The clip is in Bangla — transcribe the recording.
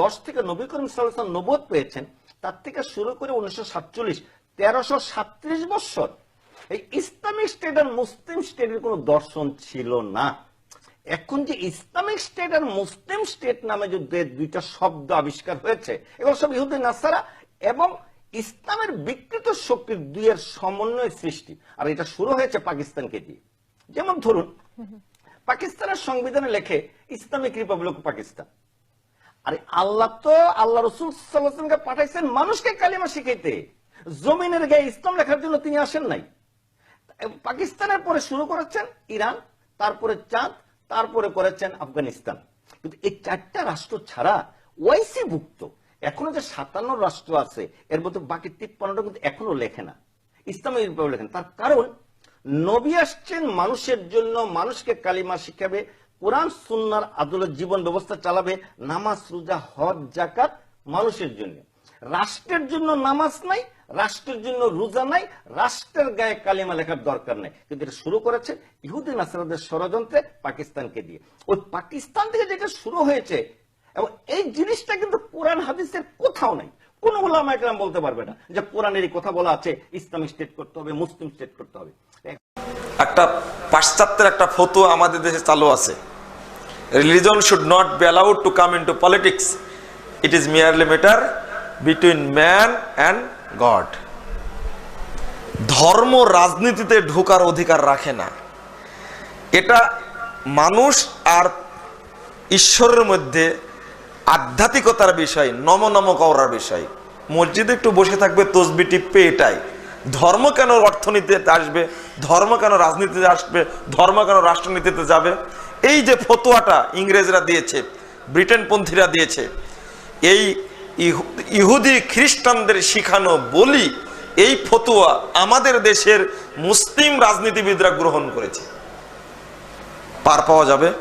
দশ থেকে নবী করিম সাল্লাম নবদ পেয়েছেন তার থেকে শুরু করে উনিশশো সাতচল্লিশ তেরোশো সাতত্রিশ বৎসর এই ইসলামিক স্টেট আর মুসলিম স্টেটের কোনো দর্শন ছিল না। এখন যে ইসলামিক স্টেট আর মুসলিম স্টেট নামে যে দুইটা শব্দ আবিষ্কার হয়েছে এগুলো সব ইহুদি নাসারা এবং ইসলামের বিকৃত শক্তির দুইয়ের সমন্বয় সৃষ্টি। আর এটা শুরু হয়েছে পাকিস্তানকে দিয়ে। যেমন ধরুন পাকিস্তানের সংবিধানে লেখে ইসলামিক রিপাবলিক পাকিস্তান। আরে আল্লাহ তো আল্লাহ রসুল সাল্লাহামকে পাঠাইছেন মানুষকে কালিমা শিখাইতে। জমিনের গায়ে ইসলাম লেখার জন্য তিনি আসেন নাই। পাকিস্তানের পরে শুরু করেছেন ইরান, তারপরে চাঁদ, তারপরে করেছেন আফগানিস্তান। কিন্তু এই চারটা রাষ্ট্র ছাড়া ওয়াইসি ভুক্ত। এখনও যে সাতান্ন রাষ্ট্র আছে, এর মধ্যে বাকি তিপ্পান্নটা কিন্তু এখনও লেখে না। ইসলামিক রিপাবলিক লেখেন। তার কারণ, নবী আসছেন মানুষের জন্য, মানুষকে কালিমা শিখাবে কোরআন, সুন্নার আদলের জীবন ব্যবস্থা চালাবে নামাজ, রোজা, হজ জাকাত মানুষের জন্য। রাষ্ট্রের জন্য নামাজ নাই, রাষ্ট্রের জন্য রোজা নাই, রাষ্ট্রের গায়ে কালিমা লেখার দরকার নেই। কিন্তু এটা শুরু করেছে ইহুদি, নাসারাদের ষড়যন্ত্রে পাকিস্তানকে দিয়ে। ওই পাকিস্তান থেকে যেটা শুরু হয়েছে, এবং এই জিনিসটা কিন্তু কোরআন, হাদিসের কোথাও নাই। কোন ওলামা একরাম বলতে পারবে না যে কোরআনের এই কথা বলা আছে, ইসলামিক স্টেট করতে হবে, মুসলিম স্টেট করতে হবে। একটা পাশ্চাত্যের একটা ফতোয়া আমাদের দেশে চালু আছে। Religion should not be allowed to come into politics it is merely matter between man and God ধর্ম রাজনীতিতে ঢোকার অধিকার রাখে না। এটা মানুষ আর ঈশ্বরের মধ্যে আধ্যাত্মিকতার বিষয়, নম নম করার বিষয়। মসজিদে একটু বসে থাকবে, তসবি টিপবে এটাই। ধর্ম কেন অর্থনীতিতে আসবে? ধর্ম কেন রাজনীতিতে আসবে? ধর্ম কেন রাষ্ট্রনীতিতে যাবে? এই যে ফতোয়াটা ইংরেজরা দিয়েছে, ব্রিটেনপন্থীরা দিয়েছে, এই ইহুদি খ্রিস্টানদের শিখানো বলি, এই ফতোয়া আমাদের দেশের মুসলিম রাজনীতিবিদরা গ্রহণ করেছে। পার পাওয়া যাবে?